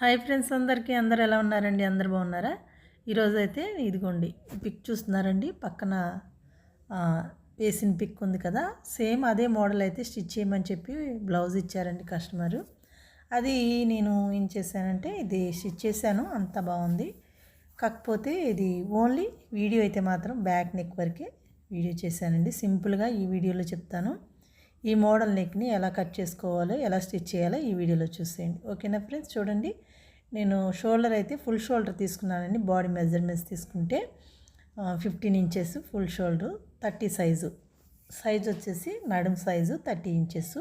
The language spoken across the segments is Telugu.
హాయ్ ఫ్రెండ్స్ అందరికీ. అందరు ఎలా ఉన్నారండి? అందరు బాగున్నారా? ఈరోజు అయితే ఇదిగోండి పిక్ చూస్తున్నారండి. పక్కన వేసిన పిక్ ఉంది కదా. సేమ్ అదే మోడల్ అయితే స్టిచ్ చేయమని చెప్పి బ్లౌజ్ ఇచ్చారండి కస్టమరు. అది నేను ఏం చేశానంటే ఇది స్టిచ్ చేశాను అంత బాగుంది. కాకపోతే ఇది ఓన్లీ వీడియో అయితే మాత్రం బ్యాక్ నెక్ వరకే వీడియో చేశానండి. సింపుల్గా ఈ వీడియోలో చెప్తాను. ఈ మోడల్ నెక్ని ఎలా కట్ చేసుకోవాలో ఎలా స్టిచ్ చేయాలో ఈ వీడియోలో చూసేయండి. ఓకేనా ఫ్రెండ్స్? చూడండి. నేను షోల్డర్ అయితే ఫుల్ షోల్డర్ తీసుకున్నానండి. బాడీ మెజర్మెంట్స్ తీసుకుంటే fifteen inches full shoulder thirty size. Size వచ్చేసి నడుం సైజు థర్టీ ఇంచెస్.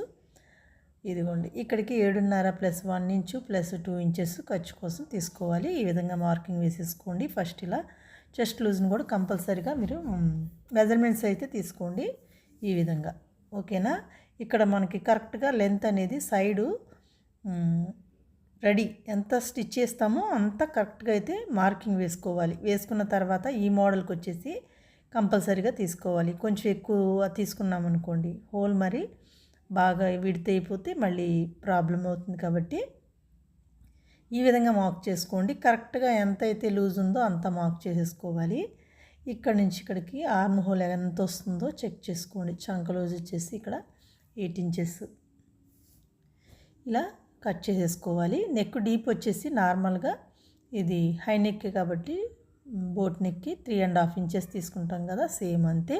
ఇదిగోండి. ఇక్కడికి ఏడున్నర plus one inch plus two inches ఖర్చు కోసం తీసుకోవాలి. ఈ విధంగా మార్కింగ్ వేసేసుకోండి. ఫస్ట్ ఇలా చెస్ట్ లూజ్ని కూడా కంపల్సరీగా మీరు మెజర్మెంట్స్ అయితే తీసుకోండి ఈ విధంగా. ఓకేనా? ఇక్కడ మనకి కరెక్ట్గా లెంత్ అనేది సైడు రెడీ. ఎంత స్టిచ్ చేస్తామో అంత కరెక్ట్గా అయితే మార్కింగ్ వేసుకోవాలి. వేసుకున్న తర్వాత ఈ మోడల్కి వచ్చేసి కంపల్సరీగా తీసుకోవాలి. కొంచెం ఎక్కువ తీసుకున్నాం అనుకోండి హోల్ మరి బాగా విడితే అయిపోతే మళ్ళీ ప్రాబ్లం అవుతుంది కాబట్టి ఈ విధంగా మార్క్ చేసుకోండి. కరెక్ట్గా ఎంత అయితే లూజ్ ఉందో అంత మార్క్ చేసేసుకోవాలి. ఇక్కడ నుంచి ఇక్కడికి ఆర్మ్ హోల్ ఎంత వస్తుందో చెక్ చేసుకోండి. చంకలోజ్ వచ్చేసి ఇక్కడ ఎయిట్ ఇంచెస్. ఇలా కట్ చేసేసుకోవాలి. నెక్ డీప్ వచ్చేసి నార్మల్గా ఇది హై నెక్ కాబట్టి బోట్ నెక్కి త్రీ అండ్ హాఫ్ ఇంచెస్ తీసుకుంటాం కదా సేమ్ అంతే.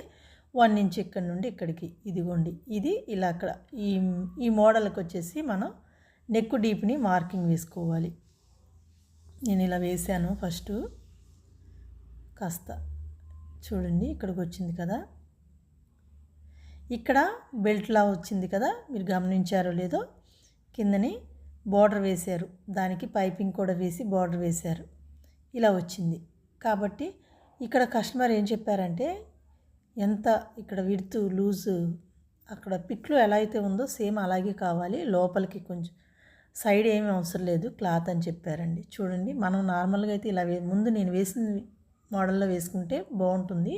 వన్ ఇంచ్ ఇక్కడ నుండి ఇక్కడికి ఇదిగోండి. ఇది ఇలా అక్కడ ఈ ఈ మోడల్కి వచ్చేసి మనం నెక్ డీప్ని మార్కింగ్ వేసుకోవాలి. నేను ఇలా వేసాను ఫస్ట్. కాస్త చూడండి ఇక్కడికి వచ్చింది కదా. ఇక్కడ బెల్ట్లా వచ్చింది కదా మీరు గమనించారో లేదో కిందని బార్డర్ వేశారు. దానికి పైపింగ్ కూడా వేసి బార్డర్ వేశారు. ఇలా వచ్చింది. కాబట్టి ఇక్కడ కస్టమర్ ఏం చెప్పారంటే ఎంత ఇక్కడ విడుతు లూజు అక్కడ పిక్లో ఎలా అయితే ఉందో సేమ్ అలాగే కావాలి. లోపలికి కొంచెం సైడ్ ఏమీ అవసరం లేదు క్లాత్ అని చెప్పారండి. చూడండి మనం నార్మల్గా అయితే ఇలా ముందు నేను వేసిన మోడల్లో వేసుకుంటే బాగుంటుంది.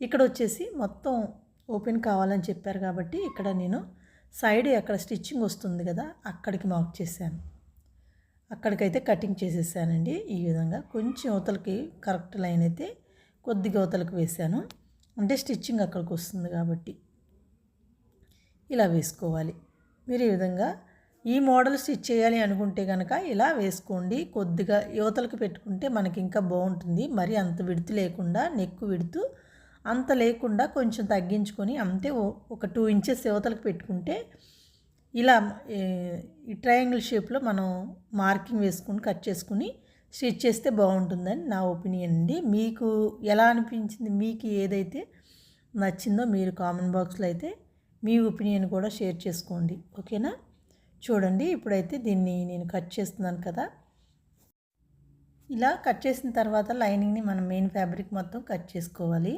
ఇక్కడ వచ్చేసి మొత్తం ఓపెన్ కావాలని చెప్పారు కాబట్టి ఇక్కడ నేను సైడ్ ఎక్కడ స్టిచ్చింగ్ వస్తుంది కదా అక్కడికి మార్క్ చేశాను. అక్కడికైతే కటింగ్ చేసేసానండి. ఈ విధంగా కొంచెం అవతలకి కరెక్ట్ లైన్ అయితే కొద్దిగా అవతలకి వేశాను. అంటే స్టిచ్చింగ్ అక్కడికి వస్తుంది కాబట్టి ఇలా వేసుకోవాలి. మీరు ఈ విధంగా ఈ మోడల్ స్టిచ్ చేయాలి అనుకుంటే కనుక ఇలా వేసుకోండి. కొద్దిగా యువతలకు పెట్టుకుంటే మనకి ఇంకా బాగుంటుంది. మరి అంత విడుతు లేకుండా నెక్కు విడుతూ అంత లేకుండా కొంచెం తగ్గించుకొని అంతే ఒక టూ ఇంచెస్ యువతలకు పెట్టుకుంటే ఇలా ఈ ట్రయాంగిల్ షేప్లో మనం మార్కింగ్ వేసుకుని కట్ చేసుకుని స్టిచ్ చేస్తే బాగుంటుందని నా ఒపీనియన్ అండి. మీకు ఎలా అనిపించింది? మీకు ఏదైతే నచ్చిందో మీరు కామెంట్ బాక్స్లో అయితే మీ ఒపీనియన్ కూడా షేర్ చేసుకోండి. ఓకేనా? చూడండి ఇప్పుడైతే దీన్ని నేను కట్ చేస్తున్నాను కదా. ఇలా కట్ చేసిన తర్వాత లైనింగ్ని మనం మెయిన్ ఫ్యాబ్రిక్ మొత్తం కట్ చేసుకోవాలి.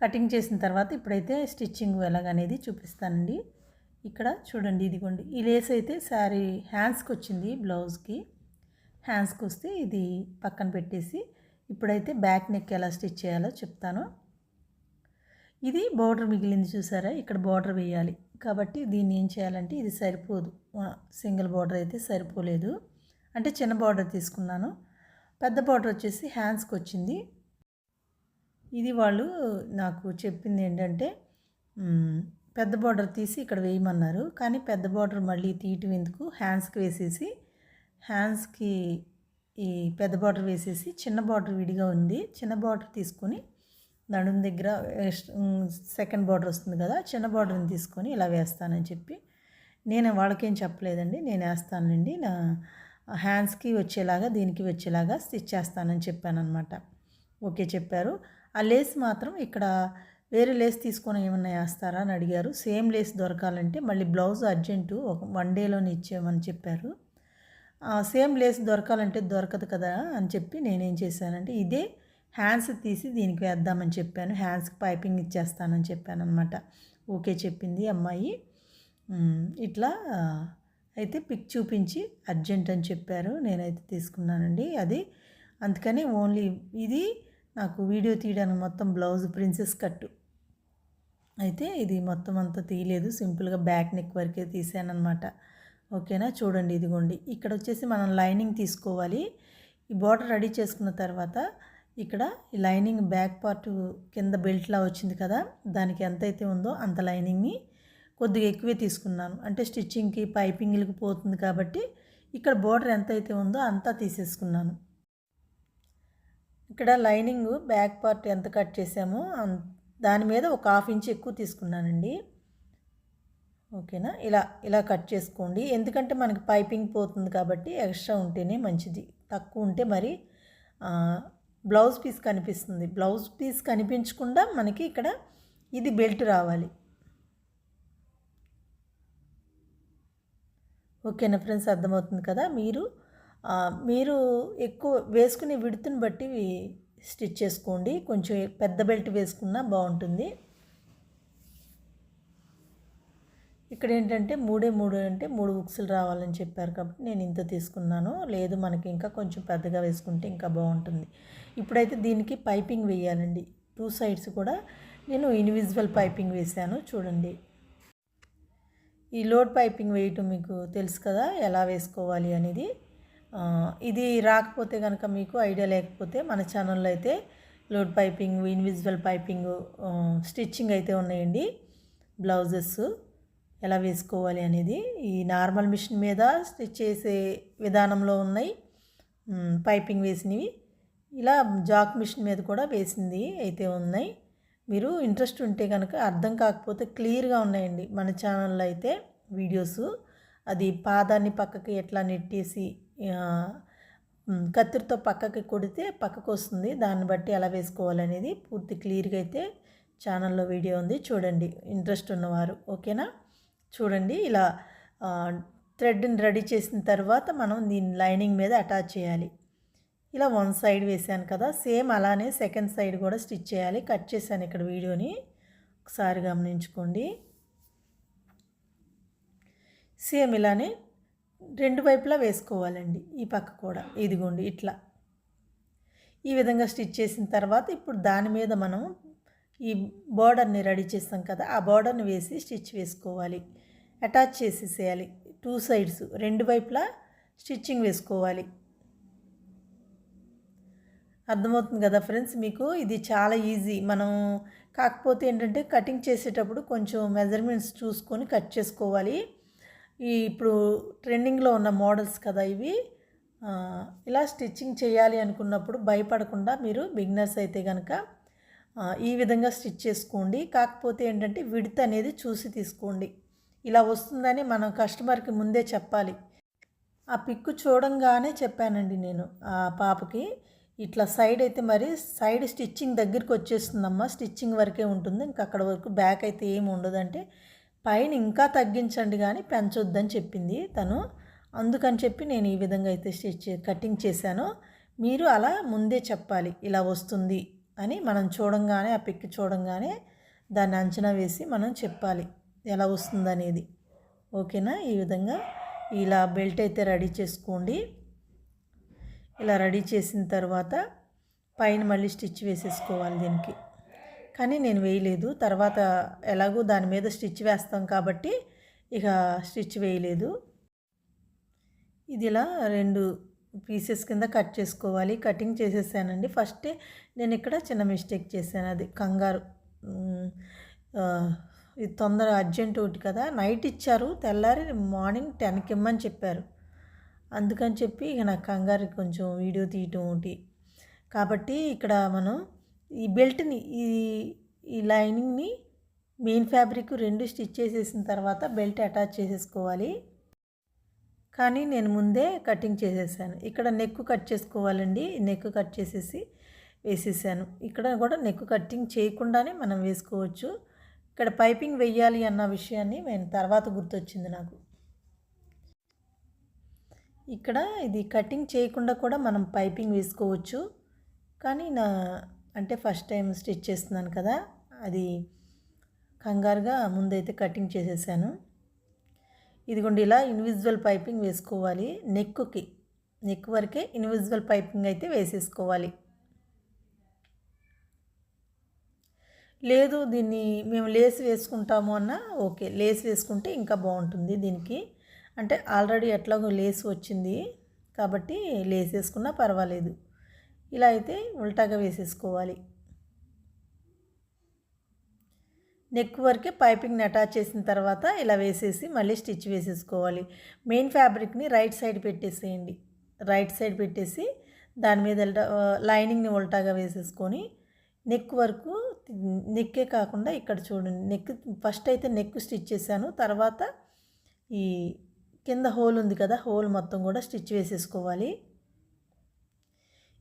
కటింగ్ చేసిన తర్వాత ఇప్పుడైతే స్టిచ్చింగ్ ఎలాగనేది చూపిస్తానండి. ఇక్కడ చూడండి ఇదిగోండి. ఈ లేస్ అయితే శారీ హ్యాండ్స్కి వచ్చింది బ్లౌజ్కి. హ్యాండ్స్కి వస్తే ఇది పక్కన పెట్టేసి ఇప్పుడైతే బ్యాక్ నెక్ ఎలా స్టిచ్ చేయాలో చెప్తాను. ఇది బార్డర్ మిగిలింది చూసారా? ఇక్కడ బార్డర్ వేయాలి. కాబట్టి దీన్ని ఏం చేయాలంటే ఇది సరిపోదు. సింగిల్ బార్డర్ అయితే సరిపోలేదు. అంటే చిన్న బార్డర్ తీసుకున్నాను. పెద్ద బార్డర్ వచ్చేసి హ్యాండ్స్కి వచ్చింది. ఇది వాళ్ళు నాకు చెప్పింది ఏంటంటే పెద్ద బార్డర్ తీసి ఇక్కడ వేయమన్నారు. కానీ పెద్ద బార్డర్ మళ్ళీ తీయటం ఎందుకు? హ్యాండ్స్కి వేసేసి హ్యాండ్స్కి ఈ పెద్ద బార్డర్ వేసేసి చిన్న బార్డర్ విడిగా ఉంది. చిన్న బార్డర్ తీసుకొని నడుం దగ్గర సెకండ్ బార్డర్ వస్తుంది కదా చిన్న బార్డర్ని తీసుకొని ఇలా వేస్తానని చెప్పి నేను వాళ్ళకేం చెప్పలేదండి. నేను వేస్తానండి నా హ్యాండ్స్కి వచ్చేలాగా దీనికి వచ్చేలాగా స్టిచ్ చేస్తానని చెప్పాను అనమాట ఓకే చెప్పారు. ఆ లేస్ మాత్రం ఇక్కడ వేరే లేస్ తీసుకొని ఏమన్నా వేస్తారా అని అడిగారు. సేమ్ లేస్ దొరకాలంటే మళ్ళీ బ్లౌజ్ అర్జెంటు ఒక వన్ డేలోనే ఇచ్చేయమని చెప్పారు. సేమ్ లేస్ దొరకాలంటే దొరకదు కదా అని చెప్పి నేనేం చేశానంటే ఇదే హ్యాండ్స్ తీసి దీనికి వేద్దామని చెప్పాను. హ్యాండ్స్కి పైపింగ్ ఇచ్చేస్తానని చెప్పాను అనమాట ఓకే చెప్పింది అమ్మాయి. ఇట్లా అయితే పిక్ చూపించి అర్జెంట్ అని చెప్పారు. నేనైతే తీసుకున్నానండి. అది అందుకని ఓన్లీ ఇది నాకు వీడియో తీయడానికి మొత్తం బ్లౌజ్ ప్రిన్సెస్ కట్టు. అయితే ఇది మొత్తం అంతా తీయలేదు. సింపుల్గా బ్యాక్ నెక్ వరకే తీసానమాట ఓకేనా? చూడండి ఇదిగోండి. ఇక్కడ వచ్చేసి మనం లైనింగ్ తీసుకోవాలి. ఈ బార్డర్ రెడీ చేసుకున్న తర్వాత ఇక్కడ ఈ లైనింగ్ బ్యాక్ పార్ట్ కింద బెల్ట్లా వచ్చింది కదా దానికి ఎంత అయితే ఉందో అంత లైనింగ్ని కొద్దిగా ఎక్కువే తీసుకున్నాను. అంటే స్టిచ్చింగ్కి పైపింగ్లకి పోతుంది కాబట్టి ఇక్కడ బోర్డర్ ఎంత అయితే ఉందో అంతా తీసేసుకున్నాను. ఇక్కడ లైనింగ్ బ్యాక్ పార్ట్ ఎంత కట్ చేసామో అం- దాని మీద ఒక హాఫ్ ఇంచ్ ఎక్కువ తీసుకున్నానండి. ఓకేనా? ఇలా ఇలా కట్ చేసుకోండి. ఎందుకంటే మనకి పైపింగ్ పోతుంది కాబట్టి ఎక్స్ట్రా ఉంటేనే మంచిది. తక్కువ ఉంటే మరి బ్లౌజ్ పీస్ కనిపిస్తుంది. బ్లౌజ్ పీస్ కనిపించకుండా మనకి ఇక్కడ ఇది బెల్ట్ రావాలి. ఓకేనా ఫ్రెండ్స్? అర్థమవుతుంది కదా? మీరు మీరు ఎక్కువ వేసుకునే విడుతుని బట్టి స్టిచ్ చేసుకోండి. కొంచెం పెద్ద బెల్ట్ వేసుకున్నా బాగుంటుంది. ఇక్కడ ఏంటంటే మూడే మూడు అంటే మూడు బుక్స్లు రావాలని చెప్పారు కాబట్టి నేను ఇంత తీసుకున్నాను. లేదు మనకి ఇంకా కొంచెం పెద్దగా వేసుకుంటే ఇంకా బాగుంటుంది. ఇప్పుడైతే దీనికి పైపింగ్ వేయాలండి. టూ సైడ్స్ కూడా నేను ఇన్విజిబుల్ పైపింగ్ వేశాను చూడండి. ఈ లోడ్ పైపింగ్ వేయటం మీకు తెలుసు కదా ఎలా వేసుకోవాలి అనేది. ఇది రాకపోతే కనుక మీకు ఐడియా లేకపోతే మన ఛానల్లో అయితే load piping invisible piping stitching అయితే ఉన్నాయండి. బ్లౌజెస్ ఎలా వేసుకోవాలి అనేది. ఈ నార్మల్ మిషన్ మీద స్టిచ్ చేసే విధానంలో ఉన్నాయి. పైపింగ్ వేసినవి. ఇలా జాక్ మిషన్ మీద కూడా వేసింది అయితే ఉన్నాయి. మీరు ఇంట్రెస్ట్ ఉంటే కనుక అర్థం కాకపోతే క్లియర్గా ఉన్నాయండి మన ఛానల్లో అయితే వీడియోస్. అది పాదాన్ని పక్కకి ఎట్లా నెట్టేసి కత్తిరితో పక్కకి కొడితే పక్కకు వస్తుంది. దాన్ని బట్టి ఎలా వేసుకోవాలనేది పూర్తి క్లియర్గా అయితే ఛానల్లో వీడియో ఉంది. చూడండి ఇంట్రెస్ట్ ఉన్నవారు ఓకేనా? చూడండి ఇలా థ్రెడ్ని రెడీ చేసిన తర్వాత మనం దీన్ని లైనింగ్ మీద అటాచ్ చేయాలి. ఇలా వన్ సైడ్ వేసాను కదా సేమ్ అలానే సెకండ్ సైడ్ కూడా స్టిచ్ చేయాలి. కట్ చేశాను ఇక్కడ వీడియోని. ఒకసారి గమనించుకోండి. సేమ్ ఇలానే రెండు వైపులా వేసుకోవాలండి ఈ పక్క కూడా. ఇదిగోండి ఇట్లా. ఈ విధంగా స్టిచ్ చేసిన తర్వాత ఇప్పుడు దాని మీద మనం ఈ బార్డర్ని రెడీ చేస్తాం కదా ఆ బార్డర్ని వేసి స్టిచ్ వేసుకోవాలి. అటాచ్ చేసేసేయాలి. టూ సైడ్స్ రెండు వైపులా స్టిచ్చింగ్ వేసుకోవాలి. అర్థమవుతుంది కదా ఫ్రెండ్స్ మీకు? ఇది చాలా ఈజీ. మనం కాకపోతే ఏంటంటే కటింగ్ చేసేటప్పుడు కొంచెం మెజర్మెంట్స్ చూసుకొని కట్ చేసుకోవాలి. ఈ ఇప్పుడు ట్రెండింగ్లో ఉన్న మోడల్స్ కదా ఇవి. ఇలా స్టిచ్చింగ్ చేయాలి అనుకున్నప్పుడు భయపడకుండా మీరు బిగినర్స్ అయితే కనుక ఈ విధంగా స్టిచ్ చేసుకోండి. కాకపోతే ఏంటంటే విడత అనేది చూసి తీసుకోండి. ఇలా వస్తుందని మనం కస్టమర్కి ముందే చెప్పాలి. ఆ పిక్కు చూడంగానే చెప్పానండి నేను ఆ పాపకి. ఇట్లా సైడ్ అయితే మరి సైడ్ స్టిచ్చింగ్ దగ్గరికి వచ్చేస్తుందమ్మా. స్టిచ్చింగ్ వరకే ఉంటుంది. ఇంకా అక్కడ వరకు బ్యాక్ అయితే ఏమి ఉండదంటే పైన ఇంకా తగ్గించండి కానీ పెంచొద్దని చెప్పింది తను. అందుకని చెప్పి నేను ఈ విధంగా అయితే స్టిచ్ కటింగ్ చేశాను. మీరు అలా ముందే చెప్పాలి. ఇలా వస్తుంది అని మనం చూడంగానే ఆ పిక్ చూడంగానే దాన్ని అంచనా వేసి మనం చెప్పాలి ఎలా వస్తుందనేది. ఓకేనా? ఈ విధంగా ఇలా బెల్ట్ అయితే రెడీ చేసుకోండి. ఇలా రెడీ చేసిన తర్వాత పైన మళ్ళీ స్టిచ్ వేసేసుకోవాలి దీనికి. కానీ నేను వేయలేదు. తర్వాత ఎలాగో దాని మీద స్టిచ్ వేస్తాం కాబట్టి ఇక స్టిచ్ వేయలేదు. ఇది ఇలా రెండు పీసెస్ కింద కట్ చేసుకోవాలి. కటింగ్ చేసేసానండి. ఫస్టే నేను ఇక్కడ చిన్న మిస్టేక్ చేశాను. అది కంగారు. ఇది తొందర అర్జెంట్ ఒకటి కదా. నైట్ ఇచ్చారు. తెల్లారి మార్నింగ్ టెన్కి ఇమ్మని చెప్పారు. అందుకని చెప్పి ఇక నాకు కంగారు కొంచెం వీడియో తీయటం ఒకటి. కాబట్టి ఇక్కడ మనం ఈ బెల్ట్ని ఈ ఈ లైనింగ్ని మెయిన్ ఫ్యాబ్రిక్ రెండు స్టిచ్ చేసేసిన తర్వాత బెల్ట్ అటాచ్ చేసేసుకోవాలి. కానీ నేను ముందే కటింగ్ చేసేసాను. ఇక్కడ నెక్ కట్ చేసుకోవాలండి. నెక్ కట్ చేసేసి వేసేసాను. ఇక్కడ కూడా నెక్ కటింగ్ చేయకుండానే మనం వేసుకోవచ్చు. ఇక్కడ పైపింగ్ వెయ్యాలి అన్న విషయాన్ని నేను తర్వాత గుర్తొచ్చింది నాకు. ఇక్కడ ఇది కటింగ్ చేయకుండా కూడా మనం పైపింగ్ వేసుకోవచ్చు. కానీ నా అంటే ఫస్ట్ టైం స్టిచ్ చేస్తున్నాను కదా అది కంగారుగా ముందైతే కటింగ్ చేసేసాను. ఇదిగోండి ఇలా ఇన్విజువల్ పైపింగ్ వేసుకోవాలి. నెక్కుకి నెక్ వరకే ఇన్విజువల్ పైపింగ్ అయితే వేసేసుకోవాలి. లేదు దీన్ని మేము లేస్ వేసుకుంటాము అన్న ఓకే లేస్ వేసుకుంటే ఇంకా బాగుంటుంది దీనికి. అంటే ఆల్రెడీ ఎట్లాగో లేస్ వచ్చింది కాబట్టి లేస్ వేసుకున్నా పర్వాలేదు. ఇలా అయితే ఉల్టాగా వేసేసుకోవాలి. నెక్ వరకే పైపింగ్ని అటాచ్ చేసిన తర్వాత ఇలా వేసేసి మళ్ళీ స్టిచ్ వేసేసుకోవాలి. మెయిన్ ఫ్యాబ్రిక్ని రైట్ సైడ్ పెట్టేసేయండి. రైట్ సైడ్ పెట్టేసి దాని మీద లైనింగ్ని ఉల్టాగా వేసేసుకొని నెక్ వరకు నెక్కే కాకుండా ఇక్కడ చూడండి నెక్ ఫస్ట్ అయితే నెక్ స్టిచ్ చేశాను తర్వాత ఈ కింద హోల్ ఉంది కదా హోల్ మొత్తం కూడా స్టిచ్ వేసేసుకోవాలి.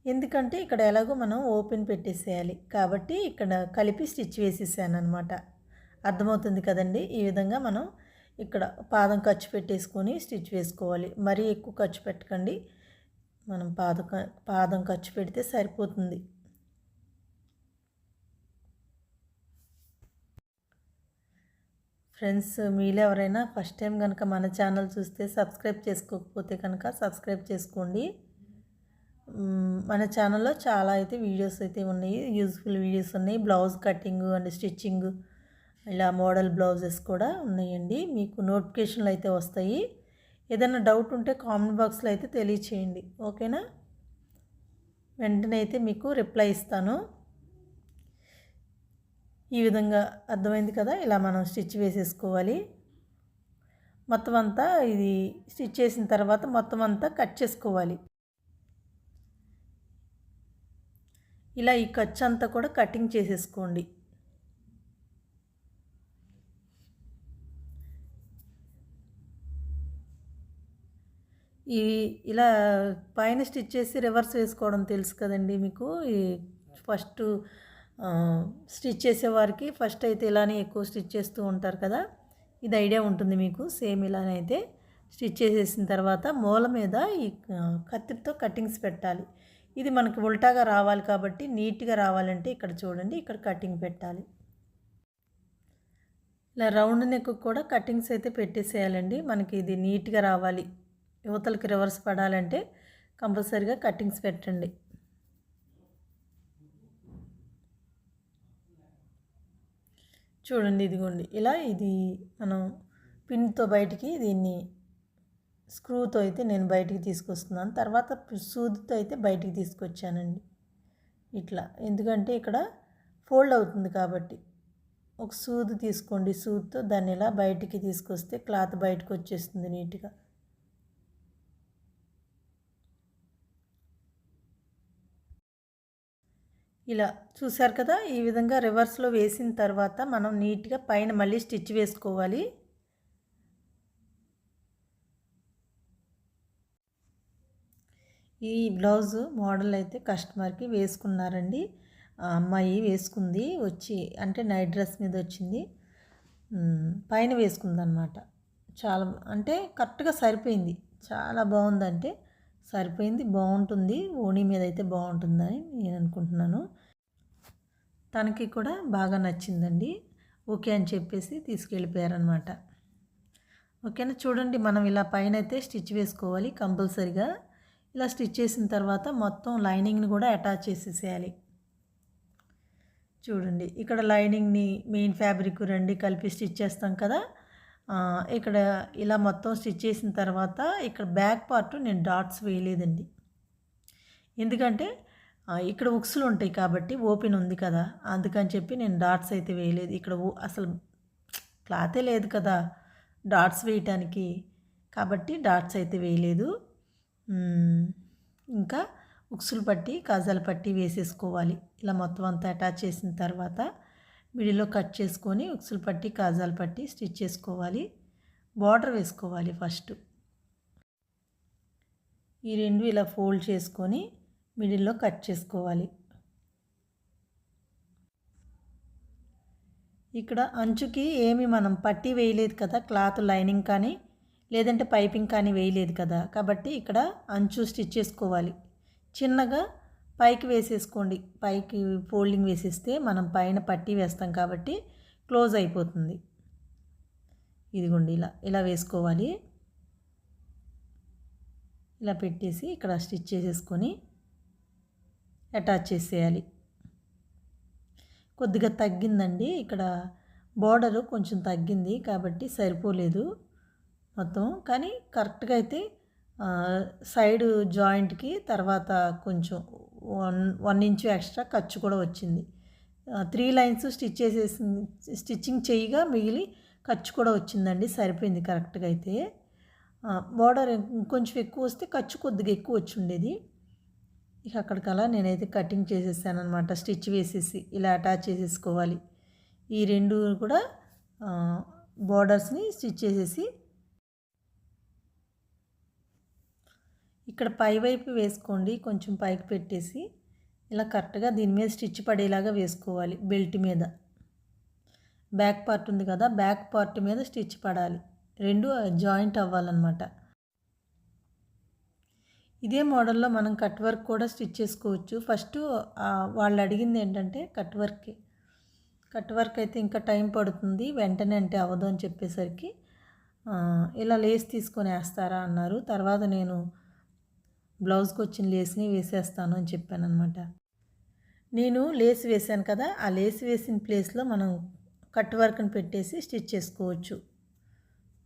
ఎందుకంటే ఇక్కడ ఎలాగో మనం ఓపెన్ పెట్టేసేయాలి. కాబట్టి ఇక్కడ కలిపి స్టిచ్ వేసేసాను అనమాట అర్థమవుతుంది కదండి? ఈ విధంగా మనం ఇక్కడ పాదం ఖర్చు పెట్టేసుకొని స్టిచ్ వేసుకోవాలి. మరీ ఎక్కువ ఖర్చు పెట్టకండి. మనం పాద పాదం ఖర్చు పెడితే సరిపోతుంది. ఫ్రెండ్స్ మీలో ఎవరైనా ఫస్ట్ టైం కనుక మన ఛానల్ చూస్తే సబ్స్క్రైబ్ చేసుకోకపోతే కనుక సబ్స్క్రైబ్ చేసుకోండి. మన ఛానల్లో చాలా అయితే వీడియోస్ అయితే ఉన్నాయి. యూజ్ఫుల్ వీడియోస్ ఉన్నాయి. బ్లౌజ్ కటింగ్ అండ్ స్టిచ్చింగ్ ఇలా మోడల్ బ్లౌజెస్ కూడా ఉన్నాయండి. మీకు నోటిఫికేషన్లు అయితే వస్తాయి. ఏదైనా డౌట్ ఉంటే కామెంట్ బాక్స్లో అయితే తెలియచేయండి. ఓకేనా? వెంటనే అయితే మీకు రిప్లై ఇస్తాను. ఈ విధంగా అర్థమైంది కదా? ఇలా మనం స్టిచ్ వేసేసుకోవాలి. మొత్తం అంతా ఇది స్టిచ్ చేసిన తర్వాత మొత్తం అంతా కట్ చేసుకోవాలి. ఇలా ఈ ఖర్చు అంతా కూడా కటింగ్ చేసేసుకోండి. ఈ ఇలా పైన స్టిచ్ చేసి రివర్స్ వేసుకోవడం తెలుసు కదండి మీకు? ఈ ఫస్ట్ స్టిచ్ చేసేవారికి ఫస్ట్ అయితే ఇలానే ఎక్కువ స్టిచ్ చేస్తూ ఉంటారు కదా. ఇది ఐడియా ఉంటుంది మీకు. సేమ్ ఇలానే అయితే స్టిచ్ చేసేసిన తర్వాత మూల మీద ఈ కత్తితో కటింగ్స్ పెట్టాలి. ఇది మనకి ఉల్టాగా రావాలి కాబట్టి నీట్గా రావాలంటే ఇక్కడ చూడండి ఇక్కడ కటింగ్ పెట్టాలి. ఇలా రౌండ్ నెక్ కూడా కటింగ్స్ అయితే పెట్టేసేయాలండి. మనకి ఇది నీట్గా రావాలి. యువతలకి రివర్స్ పడాలంటే కంపల్సరీగా కటింగ్స్ పెట్టండి. చూడండి ఇదిగోండి. ఇలా ఇది మనం పిన్తో బయటికి దీన్ని స్క్రూతో అయితే నేను బయటికి తీసుకొస్తున్నాను. తర్వాత సూదితో అయితే బయటికి తీసుకొచ్చానండి. ఇట్లా. ఎందుకంటే ఇక్కడ ఫోల్డ్ అవుతుంది కాబట్టి. ఒక సూది తీసుకోండి సూదితో. దాన్ని ఇలా బయటికి తీసుకొస్తే క్లాత్ బయటకు వచ్చేస్తుంది నీట్గా. ఇలా చూసారు కదా ఈ విధంగా రివర్స్లో వేసిన తర్వాత మనం నీట్గా పైన మళ్ళీ స్టిచ్ వేసుకోవాలి. ఈ బ్లౌజ్ మోడల్ అయితే కస్టమర్కి వేసుకున్నారండి. అమ్మాయి వేసుకుంది వచ్చి అంటే నైట్ డ్రెస్ మీద వచ్చింది. పైన వేసుకుందనమాట. చాలా అంటే కరెక్ట్గా సరిపోయింది. చాలా బాగుందంటే సరిపోయింది బాగుంటుంది. ఓణీ మీద అయితే బాగుంటుందని నేను అనుకుంటున్నాను. తనకి కూడా బాగా నచ్చిందండి. ఓకే అని చెప్పేసి తీసుకెళ్ళిపోయారనమాట ఓకేనా? చూడండి మనం ఇలా పైన అయితే స్టిచ్ వేసుకోవాలి కంపల్సరిగా. ఇలా స్టిచ్ చేసిన తర్వాత మొత్తం లైనింగ్ని కూడా అటాచ్ చేసేసేయాలి. చూడండి ఇక్కడ లైనింగ్ని మెయిన్ ఫ్యాబ్రిక్ రెండు కలిపి స్టిచ్ చేస్తాం కదా. ఇక్కడ ఇలా మొత్తం స్టిచ్ చేసిన తర్వాత ఇక్కడ బ్యాక్ పార్ట్ నేను డాట్స్ వేయలేదండి. ఎందుకంటే ఇక్కడ ఉక్సులు ఉంటాయి కాబట్టి ఓపెన్ ఉంది కదా అందుకని చెప్పి నేను డాట్స్ అయితే వేయలేదు. ఇక్కడ అసలు క్లాతే లేదు కదా డాట్స్ వేయటానికి. కాబట్టి డాట్స్ అయితే వేయలేదు. ఇంకా ఉక్సులు పట్టి కాజాలు పట్టి వేసేసుకోవాలి. ఇలా మొత్తం అంతా అటాచ్ చేసిన తర్వాత మిడిలో కట్ చేసుకొని ఉక్సులు పట్టి కాజాలు పట్టి స్టిచ్ చేసుకోవాలి. బార్డర్ వేసుకోవాలి ఫస్ట్. ఈ రెండు ఇలా ఫోల్డ్ చేసుకొని మిడిల్లో కట్ చేసుకోవాలి. ఇక్కడ అంచుకి ఏమి మనం పట్టి వేయలేదు కదా క్లాత్ లైనింగ్ కానీ లేదంటే పైపింగ్ కానీ వేయలేదు కదా కాబట్టి ఇక్కడ అంచు స్టిచ్ చేసుకోవాలి. చిన్నగా పైకి వేసేసుకోండి. పైకి ఫోల్డింగ్ వేసేస్తే మనం పైన పట్టి వేస్తాం కాబట్టి క్లోజ్ అయిపోతుంది. ఇదిగోండి ఇలా ఇలా వేసుకోవాలి. ఇలా పెట్టేసి ఇక్కడ స్టిచ్ చేసేసుకొని అటాచ్ చేసేయాలి. కొద్దిగా తగ్గిందండి. ఇక్కడ బోర్డరు కొంచెం తగ్గింది కాబట్టి సరిపోలేదు మొత్తం. కానీ కరెక్ట్గా అయితే సైడ్ జాయింట్కి తర్వాత కొంచెం వన్ వన్ ఇంచు ఎక్స్ట్రా ఖర్చు కూడా వచ్చింది. త్రీ లైన్స్ స్టిచ్ చేసేసి స్టిచ్చింగ్ చేయగా మిగిలి ఖర్చు కూడా వచ్చిందండి సరిపోయింది కరెక్ట్గా అయితే. బార్డర్ ఇంకొంచెం ఎక్కువ వస్తే ఖర్చు కొద్దిగా ఎక్కువ వచ్చి ఉండేది. ఇక అక్కడికల్లా నేనైతే కటింగ్ చేసేసాను అనమాట స్టిచ్ వేసేసి ఇలా అటాచ్ చేసేసుకోవాలి. ఈ రెండు కూడా బార్డర్స్ని స్టిచ్ చేసేసి ఇక్కడ పై వైపు వేసుకోండి కొంచెం పైకి పెట్టేసి ఇలా కరెక్ట్గా దీని మీద స్టిచ్ పడేలాగా వేసుకోవాలి బెల్ట్ మీద. బ్యాక్ పార్ట్ ఉంది కదా బ్యాక్ పార్ట్ మీద స్టిచ్ పడాలి. రెండు జాయింట్ అవ్వాలన్నమాట. ఇదే మోడల్లో మనం కట్ వర్క్ కూడా స్టిచ్ చేసుకోవచ్చు. ఫస్ట్ వాళ్ళు అడిగింది ఏంటంటే కట్ వర్క్. కట్ వర్క్ అయితే ఇంకా టైం పడుతుంది వెంటనే అంటే అవ్వదు అని చెప్పేసరికి ఇలా లేస్ తీసుకొని వేస్తారా అన్నారు. తర్వాత నేను బ్లౌజ్కి వచ్చిన లేస్ని వేసేస్తాను అని చెప్పాను అనమాట నేను లేస్ వేసాను కదా ఆ లేస్ వేసిన ప్లేస్లో మనం కట్ వర్క్ని పెట్టేసి స్టిచ్ చేసుకోవచ్చు.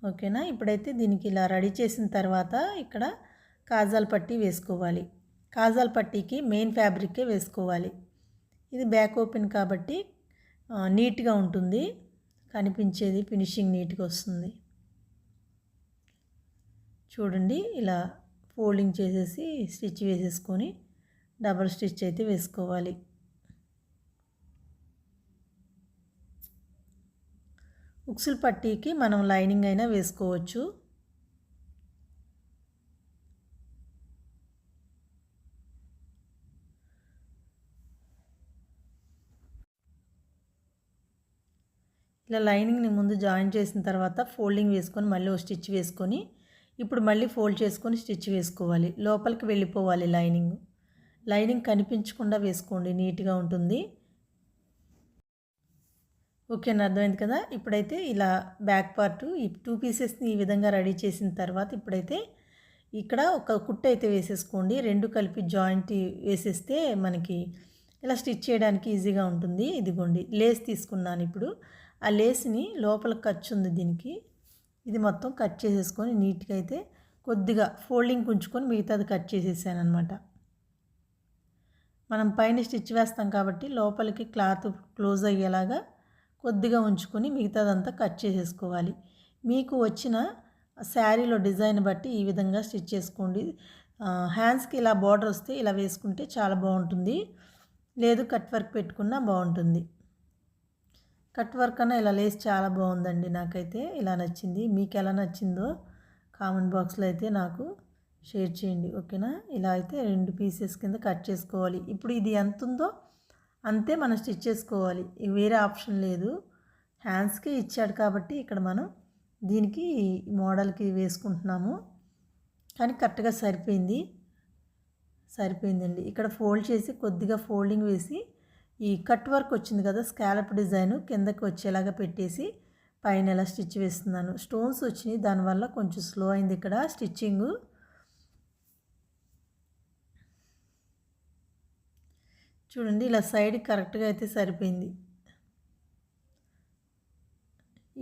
ఓకేనా? ఇప్పుడైతే దీనికి ఇలా రెడీ చేసిన తర్వాత ఇక్కడ కాజాల్ పట్టీ వేసుకోవాలి. కాజాల్ పట్టీకి మెయిన్ ఫ్యాబ్రికే వేసుకోవాలి. ఇది బ్యాక్ ఓపెన్ కాబట్టి నీట్గా ఉంటుంది. కనిపించేది ఫినిషింగ్ నీట్గా వస్తుంది. చూడండి ఇలా ఫోల్డింగ్ చేసేసి స్టిచ్ వేసేసుకొని డబల్ స్టిచ్ అయితే వేసుకోవాలి. ఉక్సుల్ పట్టీకి మనం లైనింగ్ అయినా వేసుకోవచ్చు. ఇలా లైనింగ్ని ముందు జాయిన్ చేసిన తర్వాత ఫోల్డింగ్ వేసుకొని మళ్ళీ ఒక స్టిచ్ వేసుకొని ఇప్పుడు మళ్ళీ ఫోల్డ్ చేసుకొని స్టిచ్ వేసుకోవాలి. లోపలికి వెళ్ళిపోవాలి లైనింగ్. లైనింగ్ కనిపించకుండా వేసుకోండి. నీట్గా ఉంటుంది. ఓకేనా అర్థమైంది కదా? ఇప్పుడైతే ఇలా బ్యాక్ పార్ట్ ఈ టూ పీసెస్ని ఈ విధంగా రెడీ చేసిన తర్వాత ఇప్పుడైతే ఇక్కడ ఒక కుట్ట అయితే వేసేసుకోండి. రెండు కలిపి జాయింట్ వేసేస్తే మనకి ఇలా స్టిచ్ చేయడానికి ఈజీగా ఉంటుంది. ఇదిగోండి లేస్ తీసుకున్నాను ఇప్పుడు. ఆ లేస్ని లోపల ఖర్చు ఉంది దీనికి. ఇది మొత్తం కట్ చేసేసుకొని నీట్గా అయితే కొద్దిగా ఫోల్డింగ్ ఉంచుకొని మిగతాది కట్ చేసేసాను అనమాట మనం పైన స్టిచ్ వేస్తాం కాబట్టి లోపలికి క్లాత్ క్లోజ్ అయ్యేలాగా కొద్దిగా ఉంచుకొని మిగతాదంతా కట్ చేసేసుకోవాలి. మీకు వచ్చిన శారీలో డిజైన్ బట్టి ఈ విధంగా స్టిచ్ చేసుకోండి. హ్యాండ్స్కి ఇలా బార్డర్ వస్తే ఇలా వేసుకుంటే చాలా బాగుంటుంది. లేదు కట్ వర్క్ పెట్టుకున్నా బాగుంటుంది. కట్ వర్క్ అన్న ఇలా లేస్ చాలా బాగుందండి నాకైతే. ఇలా నచ్చింది. మీకు ఎలా నచ్చిందో కామెంట్ బాక్స్లో అయితే నాకు షేర్ చేయండి. ఓకేనా? ఇలా అయితే రెండు పీసెస్ కింద కట్ చేసుకోవాలి. ఇప్పుడు ఇది ఎంత ఉందో అంతే మనం స్టిచ్ చేసుకోవాలి. వేరే ఆప్షన్ లేదు. హ్యాండ్స్కి ఇచ్చాడు కాబట్టి ఇక్కడ మనం దీనికి మోడల్కి వేసుకుంటున్నాము. కానీ కరెక్ట్గా సరిపోయింది. సరిపోయిందండి. ఇక్కడ ఫోల్డ్ చేసి కొద్దిగా ఫోల్డింగ్ వేసి ఈ కట్ వర్క్ వచ్చింది కదా స్కాలప్ డిజైన్ కిందకి వచ్చేలాగా పెట్టేసి పైన ఎలా స్టిచ్ వేస్తున్నాను. స్టోన్స్ వచ్చినాయి దానివల్ల కొంచెం స్లో అయింది ఇక్కడ స్టిచ్చింగ్. చూడండి ఇలా సైడ్ కరెక్ట్గా అయితే సరిపోయింది.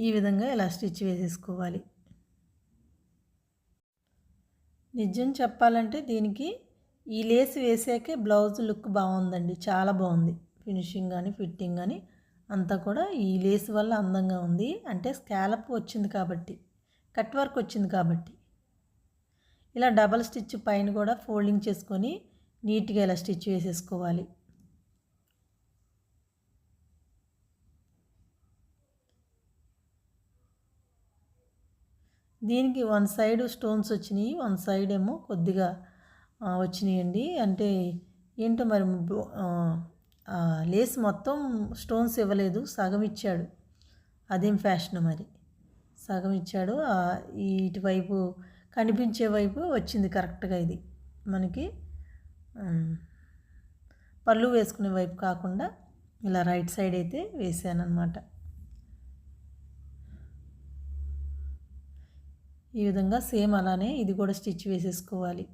ఈ విధంగా ఇలా స్టిచ్ వేసేసుకోవాలి. నిజం చెప్పాలంటే దీనికి ఈ లేస్ వేసాకే బ్లౌజ్ లుక్ బాగుందండి చాలా బాగుంది. ఫినిషింగ్ కానీ ఫిట్టింగ్ కానీ అంతా కూడా ఈ లేస్ వల్ల అందంగా ఉంది. అంటే స్కాలప్ వచ్చింది కాబట్టి కట్ వర్క్ వచ్చింది కాబట్టి. ఇలా డబల్ స్టిచ్ పైన కూడా ఫోల్డింగ్ చేసుకొని నీట్గా ఇలా స్టిచ్ వేసేసుకోవాలి. దీనికి వన్ సైడ్ స్టోన్స్ వచ్చినాయి. వన్ సైడ్ ఏమో కొద్దిగా వచ్చినాయండి. అంటే ఏంటో మరి లేస్ మొత్తం స్టోన్స్ ఇవ్వలేదు సగం ఇచ్చాడు. అదేం ఫ్యాషన్ మరి? సగం ఇచ్చాడు. ఇటువైపు కనిపించే వైపు వచ్చింది కరెక్ట్గా ఇది మనకి. పళ్ళు వేసుకునే వైపు కాకుండా ఇలా రైట్ సైడ్ అయితే వేసాను ఈ విధంగా సేమ్ అలానే ఇది కూడా స్టిచ్ వేసేసుకోవాలి.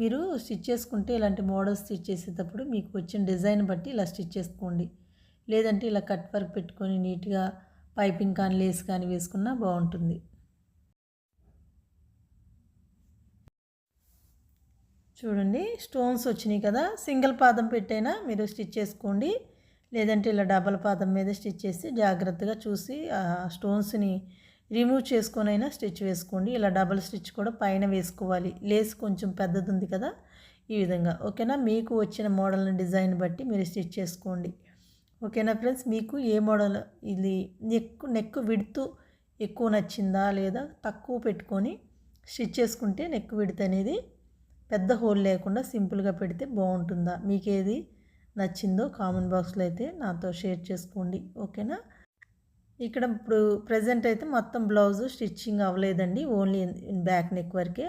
మీరు స్టిచ్ చేసుకుంటే ఇలాంటి మోడల్స్ స్టిచ్ చేసేటప్పుడు మీకు వచ్చిన డిజైన్ బట్టి ఇలా స్టిచ్ చేసుకోండి. లేదంటే ఇలా కట్ వర్క్ పెట్టుకొని నీట్గా పైపింగ్ కానీ లేస్ కానీ వేసుకున్నా బాగుంటుంది. చూడండి స్టోన్స్ వచ్చినాయి కదా. సింగిల్ పాదం పెట్టైనా మీరు స్టిచ్ చేసుకోండి. లేదంటే ఇలా డబల్ పాదం మీద స్టిచ్ చేసి జాగ్రత్తగా చూసి ఆ స్టోన్స్ని రిమూవ్ చేసుకొనైనా స్టిచ్ వేసుకోండి. ఇలా డబల్ స్టిచ్ కూడా పైన వేసుకోవాలి. లేస్ కొంచెం పెద్దది ఉంది కదా ఈ విధంగా. ఓకేనా? మీకు వచ్చిన మోడల్ని డిజైన్ బట్టి మీరు స్టిచ్ చేసుకోండి. ఓకేనా ఫ్రెండ్స్? మీకు ఏ మోడల్ ఇది నెక్ నెక్ విడుతూ ఎక్కువ నచ్చిందా లేదా తక్కువ పెట్టుకొని స్టిచ్ చేసుకుంటే నెక్ విడత అనేది పెద్ద హోల్ లేకుండా సింపుల్గా పెడితే బాగుంటుందా? మీకేది నచ్చిందో కామెంట్ బాక్స్లో అయితే నాతో షేర్ చేసుకోండి. ఓకేనా? ఇక్కడ ఇప్పుడు ప్రజెంట్ అయితే మొత్తం బ్లౌజ్ స్టిచ్చింగ్ అవ్వలేదండి. ఓన్లీ బ్యాక్ నెక్ వరకే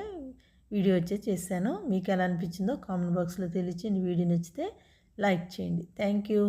వీడియో వచ్చే చేశాను. మీకు ఎలా అనిపించిందో కామెంట్ బాక్స్లో తెలియచేయండి. వీడియో నచ్చితే లైక్ చేయండి. Thank you